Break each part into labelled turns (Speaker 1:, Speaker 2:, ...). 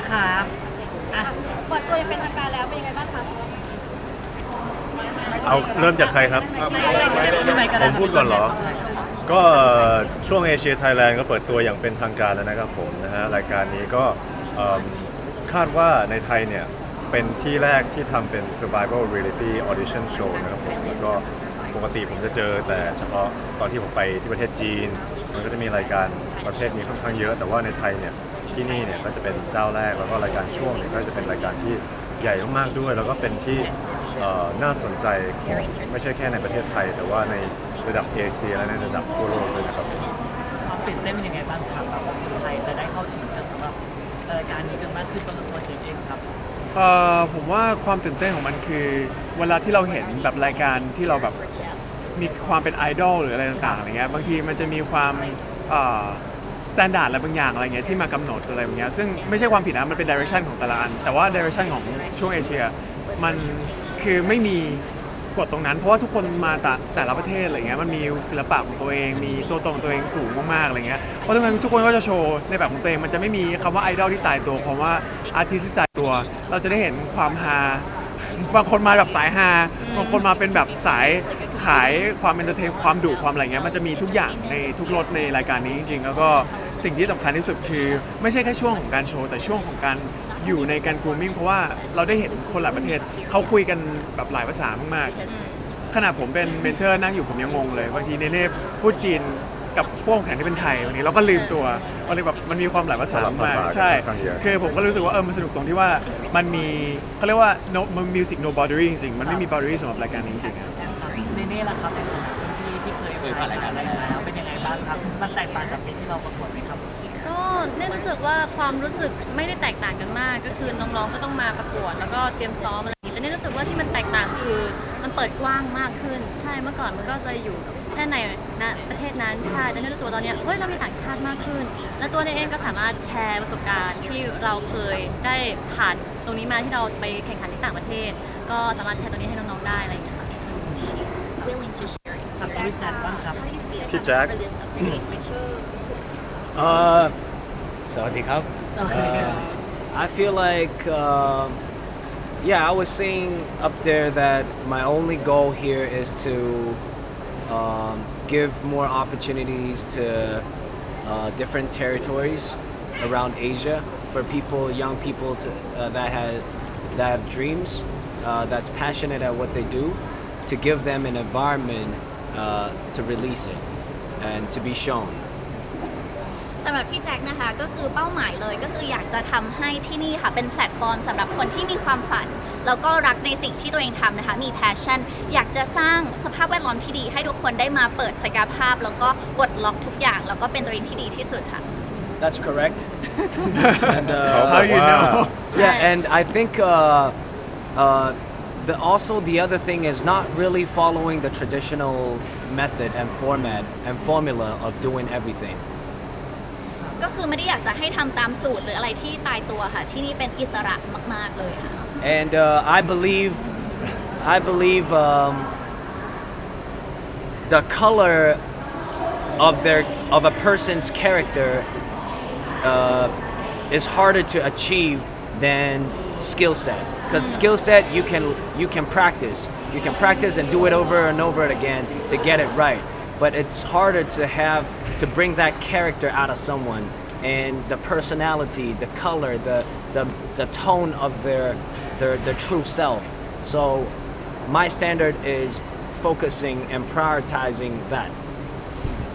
Speaker 1: นะคะอะ
Speaker 2: เปิดตัวยังเป็นทางการแล้วเป็นยังไงบ้างคะ
Speaker 3: เอาเริ่มจากใครครับ
Speaker 1: พี่ไมค์ก็
Speaker 3: ผ
Speaker 1: ได้
Speaker 3: มพูดก่อนเหรอ ก็ช่วงเอเชียไทยแลนด์ก็เปิดตัวอย่างเป็นทางการแล้วนะครับผมนะฮะรายการนี้ก็เอิ่มคาดว่าในไทยเนี่ย เป็นที่แรกที่ทำเป็น survival reality audition show นะครับผมแล้วก็ปกติผมจะเจอแต่เฉพาะตอนที่ผมไปที่ประเทศจีน มันก็จะมีรายการประเภทนี้ค่อนข้างเยอะ แต่ว่าในไทยเนี่ย ที่นี่เนี่ยก็จะเป็นเจ้าแรกแล้วก็รายการช่วงเนี่ยก็จะเป็นรายการที่ใหญ่มากๆด้วย แล้วก็เป็นที่เอ่อน่าสนใจของไม่ใช่แค่ในประเทศไทย แต่ว่าในระดับเอเชียและในระดับทั่วโลกเลยนะครับ
Speaker 1: ความตื่นเต้นเป็นยังไงบ้างครับแบบว่าคนไทยจะได้เข้าถึงกันสำหรับรายการนี้กันมากขึ้นตัวตัวเจมส์เองครับ
Speaker 4: เอ่อผมว่าความตื่นเต้นของมันคือเวลาที่เราเห็นแบบรายการที่เราแบบมีความเป็นไอดอลหรืออะไรต่างๆอะไรเงี้ยบางทีมันจะมีความ สแตนดาร์ดอะไรบางอย่างอะไรเงี้ยที่มากำหนดอะไรอย่างเงี้ยซึ่งไม่ใช่ความผิดนะมันเป็นดิเรกชันของแต่ละอัน แต่ว่าดิเรกชันของช่วงเอเชีย มันคือไม่มีกฎตรงนั้น เพราะว่าทุกคนมาแต่แต่ละประเทศอะไรเงี้ยมันมีศิลปะของตัวเอง มีตัวตนของตัวเองสูงมากๆอะไรเงี้ยเพราะฉะนั้นทุกคนก็จะโชว์ในแบบของตัวเองมันจะไม่มีคำว่าไอดอลที่ตายตัวคำว่าอาร์ติสที่ตายตัว เราจะได้เห็นความฮาบางคนมาแบบสายฮาบางคนมาเป็นแบบสาย ขายความเอนเตอร์เทนความดุความอะไรเงี้ยมันจะมีทุกอย่างในทุกรสในรายการนี้จริงๆ แล้วก็สิ่งที่สำคัญที่สุดคือ ไม่ใช่แค่ช่วงของการโชว์ แต่ช่วงของการอยู่ในการ grooming เพราะว่าเราได้เห็นคนหลายประเทศเขาคุยกันแบบหลายภาษามากๆขนาดผมเป็นเมนเทอร์นั่งอยู่ผมยังงงเลยบางทีเนเน่พูดจีนกับพวกแข่งที่เป็นไทยวันนี้เราก็ลืมตัววันนี้แบบมันมีความหลายภาษามาก
Speaker 3: ภาษา
Speaker 4: ใช่
Speaker 3: ค่อนข้างเยอะ
Speaker 4: คือผมก็รู้สึกว่าเออมันสนุกตรงที่ว่ามันมีเขาเรียกว่า no มัน music no boundary จริงๆมันไม่มี boundary สำหรับรายการนี้จริงๆอะ
Speaker 1: เนเน่ล่ะครับในฐานะพี่ที่เคยผ่านรายการอะไรมาแล้วเป็นยังไงบ้างครับมันแตกต่างกับปีที่เราประกวดไหมครับ
Speaker 5: ก็เน่รู้สึกว่าความรู้สึกไม่ได้แตกต่างกันมาก ก็คือน้องๆก็ต้องมาประกวด แล้วก็เตรียมซ้อมอะไรอย่างนี้แต่เน่รู้สึกว่าที่มันแตกต่างคือมันเปิดกว้างมากขึ้น ใช่เมื่อก่อนมันก็จะอยู่แค่ในณประเทศนั้นใช่แต่เน่รู้สึกว่าตอนเนี้ยเฮ้ยเรามีต่างชาติมากขึ้น และตัวเน่เองก็สามารถแชร์ประสบการณ์ที่เราเคยได้ผ่านตรงนี้มาที่เราไปแข่งขันที่ต่างประเทศ ก็สามารถแชร์ตรงนี้ให้น้องๆได้อะไรอย่างเงี้ย
Speaker 6: share it.
Speaker 1: ครับพี่แจ็คบ้างครับ
Speaker 6: How do you feel
Speaker 3: พี่แจ็ค
Speaker 6: for this official?
Speaker 7: Uh, Sawadee Krap. Uh, I feel like, um yeah, I was saying up there that my only goal here is to um, give more opportunities to uh, different territories around Asia for people, young people to, uh, that have that have dreams, uh, that's passionate at what they do, to give them an environment uh, to release it and to be shown.
Speaker 6: สำหรับพี่แจ็คนะคะก็คือเป้าหมายเลยก็คืออยากจะทำให้ที่นี่ค่ะเป็นแพลตฟอร์มสำหรับคนที่มีความฝัน แล้วก็รักในสิ่งที่ตัวเองทำนะคะ มีแพชชั่น อยากจะสร้างสภาพแวดล้อมที่ดี ให้ทุกคนได้มาเปิดศักยภาพ แล้วก็ปลดล็อกทุกอย่าง แล้วก็เป็นตัวเองที่ดีที่สุดค่ะ
Speaker 7: That's correct. and,
Speaker 3: เขา
Speaker 7: uh,
Speaker 3: บ
Speaker 4: How
Speaker 3: อก
Speaker 4: you
Speaker 3: ว่า
Speaker 4: know?
Speaker 7: yeah, and I think uh, uh, the also the other thing is not really following the traditional method and format and formula of doing everything.
Speaker 6: ก็คือไม่ได้อยากจะให้ทำตามสูตรหรืออะไรที่ตายตัวค่ะ ที่นี่เป็นอิสระมาก ๆ เลยค่ะ
Speaker 7: And uh, I believe, I believe um, the color of their of a person's character uh, is harder to achieve than skill set. Because skill set you can you can practice, you can practice and do it over and over again to get it right. But it's harder to have to bring that character out of someone and the personality, the color, the the, the tone of their, their their true self. So my standard is focusing and prioritizing that.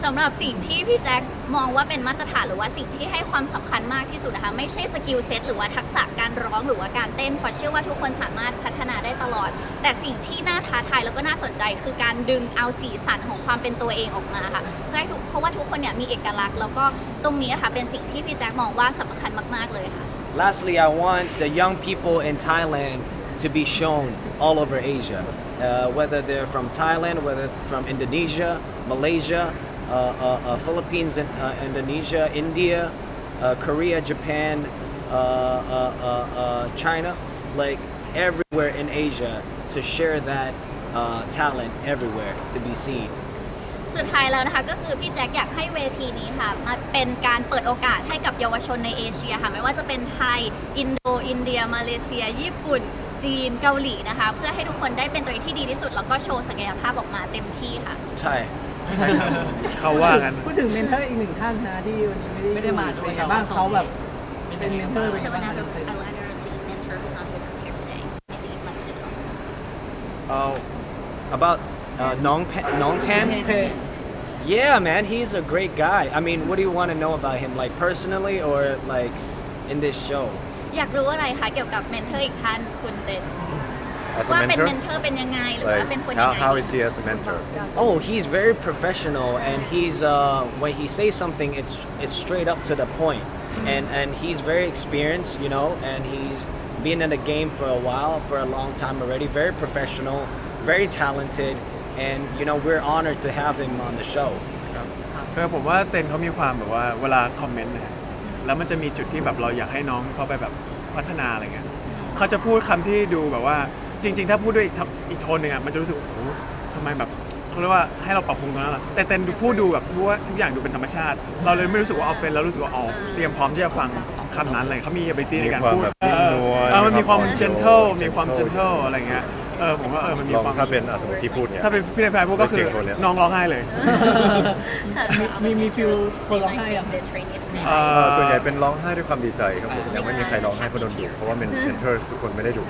Speaker 6: สำหรับสิ่งที่พี่แจ็คมองว่าเป็นมาตรฐานหรือว่าสิ่งที่ให้ความสำคัญมากที่สุดนะคะไม่ใช่สกิลเซ็ตหรือว่าทักษะการร้องหรือว่าการเต้นเพราะเชื่อว่าทุกคนสามารถพัฒนาได้ตลอด แต่สิ่งที่น่าท้าทายแล้วก็น่าสนใจ คือการดึงเอาสีสันของความเป็นตัวเองออกมาค่ะเพื่อให้ทุกเพราะว่าทุกคนเนี่ยมีเอกลักษณ์แล้วก็ตรงนี้นะคะเป็นสิ่งที่พี่แจ็คมองว่าสำคัญมากๆเลยค่ะ
Speaker 7: Lastly, I want the young people in Thailand to be shown all over Asia, uh, whether they're from Thailand, whether from Indonesia, Malaysia, Philippines, and, uh, Indonesia, India, uh, Korea, Japan, uh, uh, uh, uh, China, like everywhere in Asia, to share that uh, talent everywhere to be seen.
Speaker 6: สุดท้ายแล้วนะคะก็คือพี่แจ็คอยากให้เวทีนี้ค่ะมาเป็นการเปิดโอกาสให้กับเยาวชนในเอเชียค่ะไม่ว่าจะเป็นไทย อินโด อินเดีย มาเลเซีย ญี่ปุ่น จีน เกาหลีนะคะ เพื่อให้ทุกคนได้เป็นตัวเองที่ดีที่สุด แล้วก็โชว์ศักยภาพออกมาเต็มที่ค่ะ
Speaker 7: ใช่
Speaker 4: เขาว่ากัน
Speaker 8: พูดถึงเมนเทอร์อีกหนึ่งท่านนะที่วันนี้
Speaker 1: ไม่
Speaker 8: ไม่
Speaker 1: ได้
Speaker 8: ได้
Speaker 1: มา
Speaker 8: มา
Speaker 1: ด้
Speaker 8: เป็
Speaker 1: วย
Speaker 8: นไงบ้างเขาแบบเป็นเมนเทอร์เป็น
Speaker 6: So
Speaker 8: ไงบ้าง
Speaker 6: another
Speaker 8: ครับ
Speaker 6: another lead mentor who's not with us here today maybe you'd like to talk
Speaker 7: Uh, about uh, Nong Pe- Nong Tan. Yeah, man, he's a great guy. I mean, what do you want to know about him, like personally or like in this show?
Speaker 6: อยากรู้อะไรคะเกี่ยวกับเมนเทอร์อีกท่านคุณเต้น
Speaker 3: as a
Speaker 6: ว่าเป็นเม
Speaker 3: mentor
Speaker 6: นเทอร์เป็นยังไง หรือว่า
Speaker 3: like
Speaker 6: เป็นคนยั
Speaker 3: how
Speaker 6: งไง
Speaker 3: how is he as a mentor
Speaker 7: Oh, he's very professional, and he's uh, when he says something, it's it's straight up to the point, and and he's very experienced, you know, and he's been in the game for a while, for a long time already. Very professional, very talented, and you know we're honored to have him on the show.
Speaker 4: คือผมว่าเต้นเขามีความแบบว่าเวลาคอมเมนต์นะฮะแล้วมันจะมีจุดที่แบบเราอยากให้น้องเขาไปแบบพัฒนาอะไรเงี้ยเขาจะพูดคำที่ดูแบบว่า จริง ๆ ถ้าพูดด้วยอีกทับอีกโทนหนึ่งอะมันจะรู้สึกโอ้โหทำไมแบบเขาเรียกว่าให้เราปรับปรุงตรงนั้นแหละแต่เต้นดูพูดดูแบบทุกทุกอย่างดูเป็นธรรมชาติ เราเลยไม่รู้สึกว่าออฟเฟนแล้วรู้สึกว่าอ๋อเตรียมพร้อมที่จะฟังคำนั้นเลยเขามี ability ในการพูด
Speaker 3: มีความแบบนิ่มนวล
Speaker 4: เออมันมีความ
Speaker 3: มีความ
Speaker 4: gentle มีความ
Speaker 3: gentle
Speaker 4: gentle อะไรเงี้ยเออผมว่าเออมันมี
Speaker 3: ลอง
Speaker 4: ความ
Speaker 3: ถ้าเป็นอะสมมติพี่พูดเนี่ย
Speaker 4: ถ้าเป็นพี่นายพายพูดก็คือ
Speaker 3: เสียงโทนเนี้ย
Speaker 4: น้องร้องไห้เลย
Speaker 8: มีมีฟิลคนร้องไห้อะ
Speaker 6: the trainees
Speaker 4: เอ่
Speaker 3: เอ่
Speaker 4: อ
Speaker 3: อส่วนใหญ่เป็นร้องไห้ด้วยความดีใจครับผมยังไม่มีใครร้องไห้เพราะโดนดุเพราะว่าเป็น mentors ทุกคนไม่ได้ดุ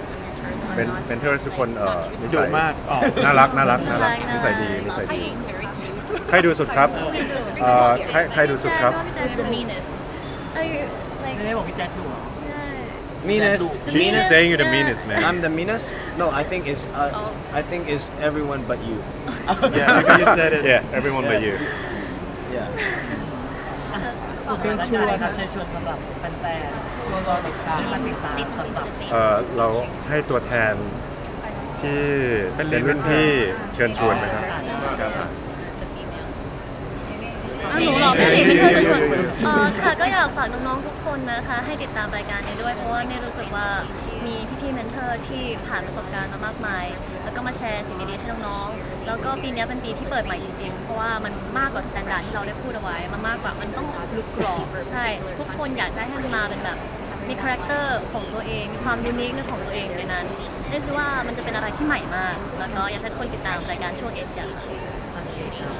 Speaker 3: เป็น mentors ทุกคนเอ่อนิ
Speaker 4: ดุ
Speaker 3: สัย
Speaker 4: มากอ๋อ
Speaker 3: น่ารักน่ารักน่ารัก
Speaker 5: น่ารัก
Speaker 3: นิสัยดีนิสัยดี
Speaker 6: very cute
Speaker 3: ใครดูสุดครับ เอ่อใครใครดูสุดครับ
Speaker 6: who's the meanest
Speaker 5: Are you like
Speaker 1: ไม่ได้บอกพี่แจ็คดูเหรอ
Speaker 7: Meanest,
Speaker 3: She's
Speaker 7: meanest.
Speaker 3: saying you're the meanest man
Speaker 7: I'm the meanest. No, I think it's uh, I think it's everyone but you.
Speaker 4: yeah because you said it
Speaker 3: yeah everyone but you
Speaker 7: Yeah.
Speaker 1: เชิญชวนครับเชิญชวนสำหรับแฟนๆรอติดตามมาติดตาม
Speaker 6: say
Speaker 1: สำ
Speaker 6: something
Speaker 1: หรับ
Speaker 6: to the fans
Speaker 3: เอ่อเราให้ตัวแทนที่
Speaker 4: เป็น
Speaker 3: เป็นรุ่น
Speaker 4: leader
Speaker 3: พี่เชิญชวนนะครับ
Speaker 6: the female
Speaker 5: อ้าวหนูเหรอพี่หลิเป็นเพื่อนชวนเออค่ะก็อยากฝากน้องๆทุกคนนะคะ ให้ติดตามรายการนี้ด้วยเพราะว่าเนี่ยรู้สึกว่า มีพี่ๆเมนเทอร์ที่ผ่านประสบการณ์มามากมาย แล้วก็มาแชร์สิ่งดีๆให้น้องๆ แล้วก็ปีนี้เป็นปีที่เปิดใหม่จริงๆ เพราะว่ามันมากกว่าสแตนดาร์ดที่เราได้พูดเอาไว้ มันมากกว่า มันต้องลึกกรอบใช่ ทุกคนอยากได้ให้มันมาเป็นแบบมีคาแรคเตอร์ของตัวเองมีความยูนิคในของตัวเองในนั้นเรียกว่ามันจะเป็นอะไรที่ใหม่มาก แล้วก็อยากให้ทุกคนติดตามรายการช่วงเอเชียค่ะ